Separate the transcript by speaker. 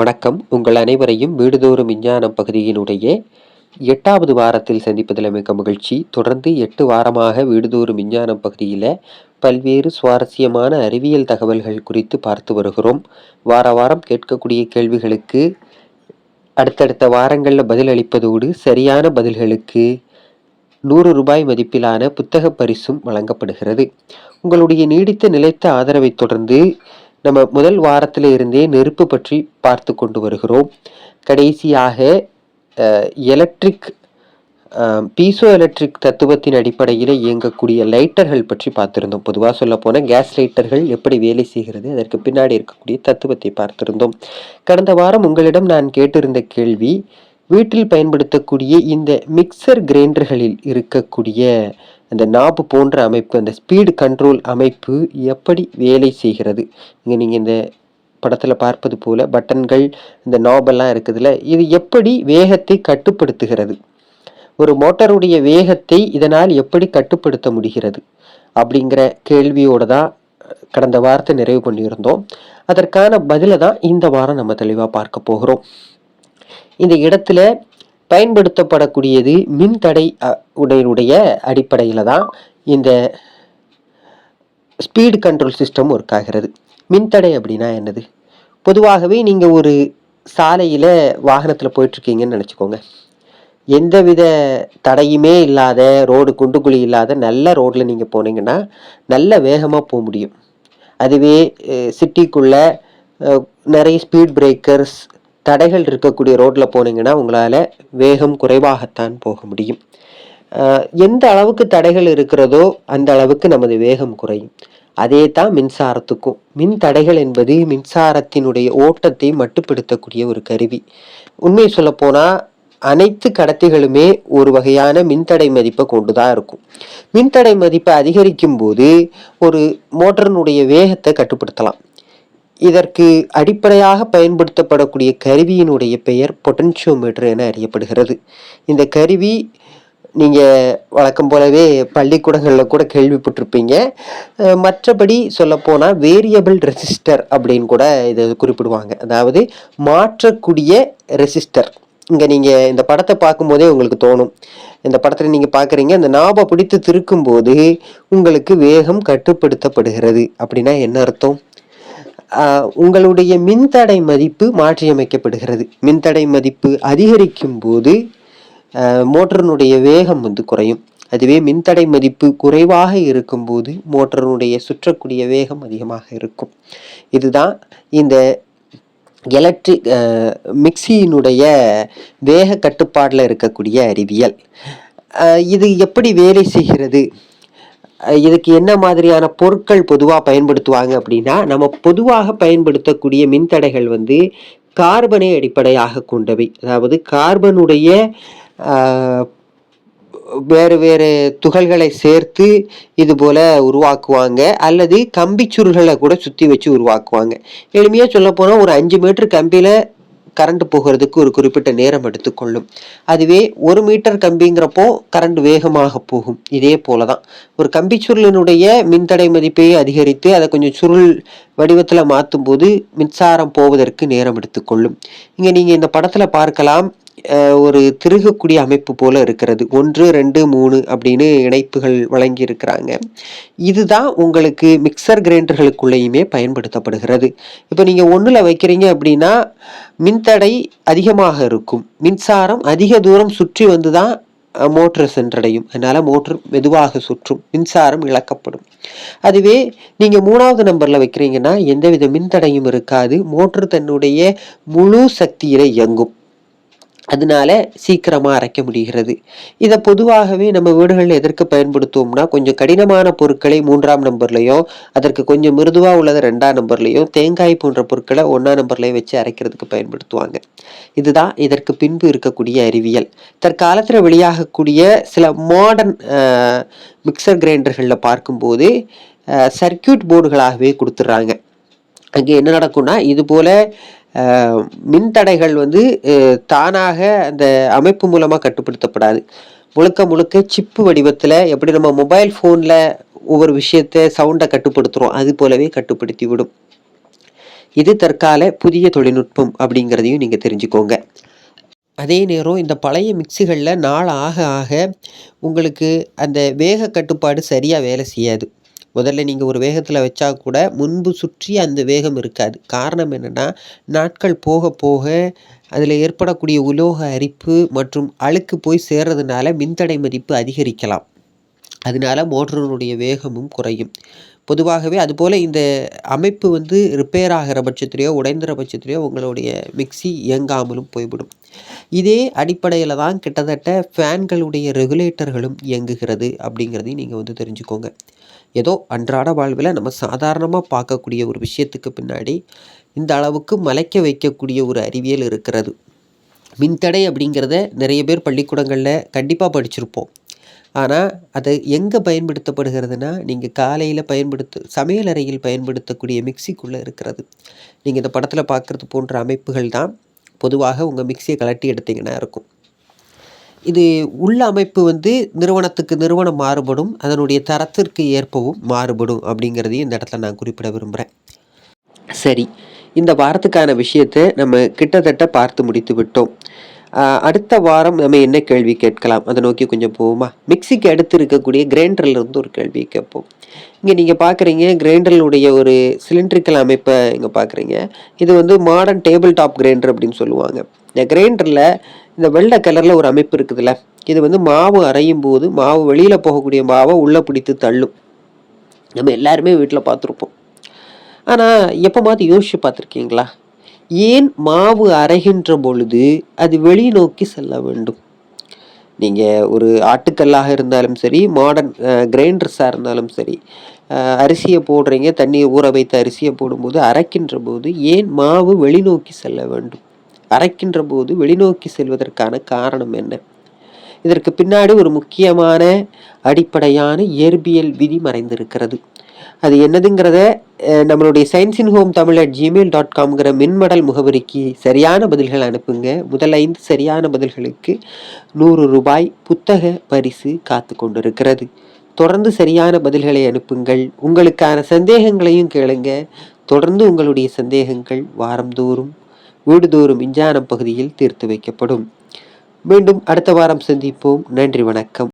Speaker 1: வணக்கம். உங்கள் அனைவரையும் வீடுதோறும் விஞ்ஞானம் பகுதியினுடைய எட்டாவது வாரத்தில் சந்திப்பதில் மிக்க மகிழ்ச்சி. தொடர்ந்து எட்டு வாரமாக வீடுதோறும் விஞ்ஞானம் பகுதியில் பல்வேறு சுவாரஸ்யமான அறிவியல் தகவல்கள் குறித்து பார்த்து வருகிறோம். வார வாரம் கேட்கக்கூடிய கேள்விகளுக்கு அடுத்தடுத்த வாரங்களில் பதிலளிப்பதோடு சரியான பதில்களுக்கு நூறு ரூபாய் மதிப்பிலான புத்தக பரிசும் வழங்கப்படுகிறது. உங்களுடைய நீடித்த நிலைத்த ஆதரவை தொடர்ந்து நம்ம முதல் வாரத்தில் இருந்தே நெருப்பு பற்றி பார்த்து கொண்டு வருகிறோம். கடைசியாக எலக்ட்ரிக் பீசோ எலக்ட்ரிக் தத்துவத்தின் அடிப்படையில் இயங்கக்கூடிய லைட்டர்கள் பற்றி பார்த்துருந்தோம். பொதுவாக சொல்ல போனால் கேஸ் லைட்டர்கள் எப்படி வேலை செய்கிறது அதற்கு பின்னாடி இருக்கக்கூடிய தத்துவத்தை பார்த்திருந்தோம். கடந்த வாரம் உங்களிடம் நான் கேட்டிருந்த கேள்வி வீட்டில் பயன்படுத்தக்கூடிய இந்த மிக்சர் கிரைண்டர்களில் இருக்கக்கூடிய அந்த நாப்பு போன்ற அமைப்பு அந்த ஸ்பீடு கண்ட்ரோல் அமைப்பு எப்படி வேலை செய்கிறது? இங்கே நீங்கள் இந்த படத்தில் பார்ப்பது போல பட்டன்கள் இந்த நாபெல்லாம் இருக்குதுல்ல இது எப்படி வேகத்தை கட்டுப்படுத்துகிறது? ஒரு மோட்டருடைய வேகத்தை இதனால் எப்படி கட்டுப்படுத்த முடிகிறது? அப்படிங்கிற கேள்வியோடு தான் கடந்த வாரத்தை நிறைவு பண்ணியிருந்தோம். அதற்கான பதிலை தான் இந்த வாரம் நம்ம தெளிவாக பார்க்க போகிறோம். இந்த இடத்துல பயன்படுத்தப்படக்கூடியது மின்தடை உடையினுடைய அடிப்படையில் தான் இந்த ஸ்பீடு கண்ட்ரோல் சிஸ்டம் ஒர்க் ஆகிறது. மின்தடை அப்படின்னா என்னது? பொதுவாகவே நீங்கள் ஒரு சாலையில் வாகனத்தில் போயிட்டுருக்கீங்கன்னு நினச்சிக்கோங்க. எந்தவித தடையுமே இல்லாத ரோடு குண்டுக்குழி இல்லாத நல்ல ரோட்டில் நீங்கள் போனீங்கன்னா நல்ல வேகமாக போக முடியும். அதுவே சிட்டிக்குள்ளே நிறைய ஸ்பீட் பிரேக்கர்ஸ் தடைகள் இருக்கக்கூடிய ரோட்டில் போனீங்கன்னா உங்களால் வேகம் குறைவாகத்தான் போக முடியும். எந்த அளவுக்கு தடைகள் இருக்கிறதோ அந்த அளவுக்கு நமது வேகம் குறையும். அதே தான் மின்சாரத்துக்கும். மின் தடைகள் என்பது மின்சாரத்தினுடைய ஓட்டத்தை மட்டுப்படுத்தக்கூடிய ஒரு கருவி. உண்மை சொல்லப்போனால் அனைத்து கடத்திகளுமே ஒரு வகையான மின்தடை மதிப்பை கொண்டு தான் இருக்கும் மின்தடை மதிப்பை அதிகரிக்கும் போது ஒரு மோட்டரினுடைய வேகத்தை கட்டுப்படுத்தலாம். இதற்கு அடிப்படையாக பயன்படுத்தப்படக்கூடிய கருவியினுடைய பெயர் பொட்டன்ஷியோமீட்டர் என அறியப்படுகிறது. இந்த கருவி நீங்கள் வழக்கம் போலவே பள்ளிக்கூடங்களில் கூட கேள்விப்பட்டிருப்பீங்க. மற்றபடி சொல்லப்போனால் வேரியபிள் ரெசிஸ்டர் அப்படின்னு கூட இதை குறிப்பிடுவாங்க. அதாவது மாற்றக்கூடிய ரெசிஸ்டர் இங்கே நீங்கள் இந்த படத்தை பார்க்கும்போதே உங்களுக்கு தோணும். இந்த படத்தில் நீங்கள் பார்க்குறீங்க அந்த நாபை பிடித்து திருக்கும்போது உங்களுக்கு வேகம் கட்டுப்படுத்தப்படுகிறது அப்படின்னா என்ன அர்த்தம்? உங்களுடைய மின்தடை மதிப்பு மாற்றியமைக்கப்படுகிறது. மின்தடை மதிப்பு அதிகரிக்கும் போது மோட்டரினுடைய வேகம் வந்து குறையும். அதுவே மின்தடை மதிப்பு குறைவாக இருக்கும்போது மோட்டரினுடைய சுற்றக்கூடிய வேகம் அதிகமாக இருக்கும். இதுதான் இந்த எலக்ட்ரிக் மிக்சியினுடைய வேக கட்டுப்பாடில் இருக்கக்கூடிய அறிவியல். இது எப்படி வேலை செய்கிறது? இதுக்கு என்ன மாதிரியான பொருட்கள் பொதுவாக பயன்படுத்துவாங்க அப்படின்னா நம்ம பொதுவாக பயன்படுத்தக்கூடிய மின்தடைகள் வந்து கார்பனை அடிப்படையாக கொண்டவை. அதாவது கார்பனுடைய வேறு வேறு துகள்களை சேர்த்து இது போல் உருவாக்குவாங்க. அல்லது கம்பி சுருள்களை கூட சுற்றி வச்சு உருவாக்குவாங்க. எளிமையாக சொல்ல போனால் ஒரு அஞ்சு மீட்டர் கம்பியில் கரண்ட் போகிறதுக்கு ஒரு குறிப்பிட்ட நேரம் எடுத்துக்கொள்ளும். அதுவே ஒரு மீட்டர் கம்பிங்கிறப்போ கரண்ட் வேகமாக போகும். இதே போல தான் ஒரு கம்பி சுருளினுடைய மின்தடை மதிப்பை அதிகரித்து அதை கொஞ்சம் சுருள் வடிவத்தில் மாற்றும் போது மின்சாரம் போவதற்கு நேரம் எடுத்துக்கொள்ளும். இங்கே நீங்கள் இந்த படத்தில் பார்க்கலாம். ஒரு திருகக்கூடிய அமைப்பு போல இருக்கிறது. ஒன்று ரெண்டு மூணு அப்படின்னு இணைப்புகள் வழங்கி இருக்கிறாங்க இதுதான் உங்களுக்கு மிக்சர் கிரைண்டர்களுக்குள்ளேயுமே பயன்படுத்தப்படுகிறது. இப்போ நீங்கள் ஒன்றில் வைக்கிறீங்க அப்படின்னா மின்தடை அதிகமாக இருக்கும். மின்சாரம் அதிக தூரம் சுற்றி வந்து தான் மோட்ரு சென்றடையும். அதனால் மோட்டர் மெதுவாக சுற்றும். மின்சாரம் இழக்கப்படும். அதுவே நீங்கள் மூணாவது நம்பரில் வைக்கிறீங்கன்னா எந்தவித மின்தடையும் இருக்காது. மோட்டர் தன்னுடைய முழு சக்தியில் இயங்கும். அதனால சீக்கிரமாக அரைக்க முடிகிறது. இதை பொதுவாகவே நம்ம வீடுகளில் எதற்கு பயன்படுத்துவோம்னா கொஞ்சம் கடினமான பொருட்களை மூன்றாம் நம்பர்லேயோ அதற்கு கொஞ்சம் மிருதுவாக உள்ளதை ரெண்டாம் நம்பர்லேயோ தேங்காய் போன்ற பொருட்களை ஒன்றாம் நம்பர்லேயே வச்சு அரைக்கிறதுக்கு பயன்படுத்துவாங்க. இதுதான் இதற்கு பின்பு இருக்கக்கூடிய அறிவியல். தற்காலத்தில் வெளியாகக்கூடிய சில மாடர்ன் மிக்சர் கிரைண்டர்களில் பார்க்கும்போது சர்க்கியூட் போர்டுகளாகவே கொடுத்துட்றாங்க அங்கே என்ன நடக்கும்னா இது போல் மின்தடைகள் வந்து தானாக அந்த அமைப்பு மூலமாக கட்டுப்படுத்தப்படாது. முழுக்க முழுக்க சிப்பு வடிவத்தில் எப்படி நம்ம மொபைல் ஃபோனில் ஒவ்வொரு விஷயத்த சவுண்டை கட்டுப்படுத்துகிறோம் அது போலவே கட்டுப்படுத்தி விடும் இது தற்கால புதிய தொழில்நுட்பம் அப்படிங்கிறதையும் நீங்கள் தெரிஞ்சுக்கோங்க. அதே நேரம் இந்த பழைய மிக்சிகளில் நாள் ஆக ஆக உங்களுக்கு அந்த வேக கட்டுப்பாடு சரியாக வேலை செய்யாது. முதல்ல நீங்கள் ஒரு வேகத்தில் வச்சா கூட முன்பு சுற்றி அந்த வேகம் இருக்காது. காரணம் என்னென்னா நாட்கள் போக போக அதில் ஏற்படக்கூடிய உலோக அரிப்பு மற்றும் அழுக்கு போய் சேர்றதுனால மின்தடை மதிப்பு அதிகரிக்கலாம். அதனால மோட்டருடைய வேகமும் குறையும். பொதுவாகவே அதுபோல் இந்த அமைப்பு வந்து ரிப்பேர் ஆகிற பட்சத்திலையோ உடைந்துற பட்சத்திலையோ உங்களுடைய மிக்சி இயங்காமலும் போய்விடும். இதே அடிப்படையில் தான் கிட்டத்தட்ட ஃபேன்களுடைய ரெகுலேட்டர்களும் இயங்குகிறது அப்படிங்கிறதையும் நீங்கள் வந்து தெரிஞ்சுக்கோங்க. ஏதோ அன்றாட வாழ்வில் நம்ம சாதாரணமாக பார்க்கக்கூடிய ஒரு விஷயத்துக்கு பின்னாடி இந்த அளவுக்கு மலைக்க வைக்கக்கூடிய ஒரு அறிவியல் இருக்கிறது. மின்தடை அப்படிங்கிறத நிறைய பேர் பள்ளிக்கூடங்களில் கண்டிப்பாக படிச்சிருப்போம். ஆனால் அது எங்கே பயன்படுத்தப்படுகிறதுனா நீங்கள் காலையில் பயன்படுத்த சமையல் அறையில் பயன்படுத்தக்கூடிய மிக்சிக்குள்ளே இருக்கிறது. நீங்கள் இந்த படத்தில் பார்க்குறது போன்ற அமைப்புகள் தான் பொதுவாக உங்கள் மிக்சியை கலட்டி எடுத்திங்கன்னா இருக்கும். இது உள்ள அமைப்பு வந்து நிறுவனத்துக்கு நிறுவனம் மாறுபடும் அதனுடைய தரத்திற்கு ஏற்பவும் மாறுபடும் அப்படிங்கிறதையும் இந்த இடத்துல நான் குறிப்பிட விரும்புகிறேன் சரி இந்த வாரத்துக்கான விஷயத்தை நம்ம கிட்டத்தட்ட பார்த்து முடித்து விட்டோம். அடுத்த வாரம் நம்ம என்ன கேள்வி கேட்கலாம்? அதை நோக்கி கொஞ்சம் போவோமா? மிக்சிக்கு அடுத்து இருக்கக்கூடிய கிரைண்டர்லேருந்து ஒரு கேள்வி கேட்போம். இங்கே நீங்கள் பார்க்குறீங்க கிரைண்டருடைய ஒரு சிலிண்ட்ரிக்கல் அமைப்பை இங்கே பார்க்குறீங்க இது வந்து மாடர்ன் டேபிள் டாப் கிரைண்டர் அப்படின்னு சொல்லுவாங்க. இந்த கிரைண்டரில் இந்த வெள்ளை கலரில் ஒரு அமைப்பு இருக்குதுல்ல? இது வந்து மாவு அரையும் போது மாவு வெளியில் போகக்கூடிய மாவை உள்ளே பிடித்து தள்ளும். நம்ம எல்லாருமே வீட்டில் பார்த்துருப்போம். ஆனால் எப்போ மாதிரி யோசிச்சு பார்த்துருக்கீங்களா? ஏன் மாவு அரைகின்ற பொழுது அது வெளிநோக்கி செல்ல வேண்டும்? நீங்கள் ஒரு ஆட்டுக்கல்லாக இருந்தாலும் சரி மாடர்ன் கிரைண்டர்ஸாக இருந்தாலும் சரி அரிசியை போடுறீங்க தண்ணியை ஊற வைத்து அரிசியை போடும்போது அரைக்கின்ற போது ஏன் மாவு வெளிநோக்கி செல்ல வேண்டும்? அரைக்கின்ற போது வெளிநோக்கி செல்வதற்கான காரணம் என்ன? இதற்கு பின்னாடி ஒரு முக்கியமான அடிப்படையான இயற்பியல் விதி மறைந்திருக்கிறது. அது என்னதுங்கிறத நம்மளுடைய science in home Tamil at Gmail dot காம்ங்கிற மின்மடல் முகவரிக்கு சரியான பதில்கள் அனுப்புங்க. முதல் ஐந்து சரியான பதில்களுக்கு நூறு ரூபாய் புத்தக பரிசு காத்து கொண்டிருக்கிறது. தொடர்ந்து சரியான பதில்களை அனுப்புங்கள். உங்களுக்கான சந்தேகங்களையும் கேளுங்க. தொடர்ந்து உங்களுடைய சந்தேகங்கள் வாரந்தோறும் வீடுதோறும் விஞ்ஞானம் பகுதியில் தீர்த்து வைக்கப்படும். மீண்டும் அடுத்த வாரம் சந்திப்போம். நன்றி வணக்கம்.